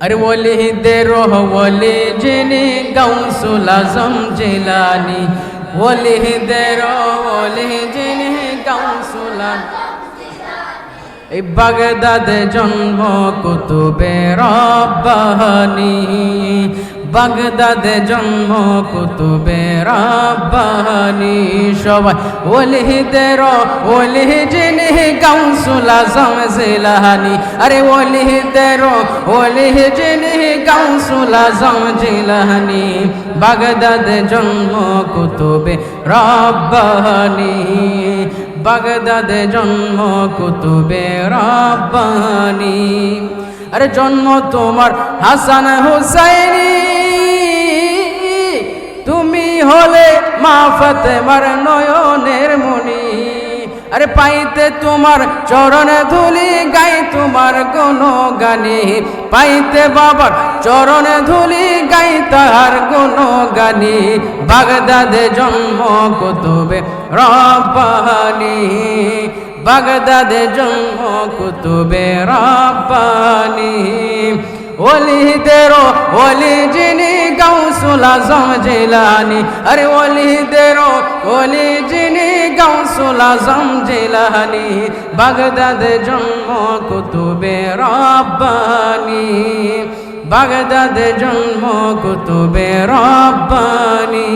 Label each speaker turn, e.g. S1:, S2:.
S1: আরে ওলিদের ওলি যিনি গাউসুল আজম জিলানি ওলিদের ওলি যিনি গাউসুল এই বাগদাদে জন্ম কুতুবে রব্বানি বাগদাদে জন্ম কুতুবে রব্বানি সবাই। ওলিদের ওলি যিনি গাউসুল আজম আরে ওলিদের ওলি যিনি গাউসুল আজম বাগদাদে জন্ম কুতুবে রব্বানি। বাগদাদে জন্ম কুতুবে রব্বানি। আরে জন্ম তোমার হাসান হুসাইনি মা ফাতেমার নয়নের মনি আরে পাইতে তোমার চরণ ধুলি গাই তোমার কোন গানি পাইতে বাবার চরণ ধুলি গাই তাহার কোন গানি বাগদাদে জন্ম কুতুবে রব্বানি। বাগদাদে জন্ম কুতুবে রব্বানি। ওলিদেরো ওলি যিনি গাউসুল আজম জিলানি। আরে ওলিদেরো ওলি যিনি গাউসুল আজম জিলানি। বাগদাদ জন্ম কুতুবে রব্বানি। বাগদাদ জন্ম কুতুবে রব্বানি।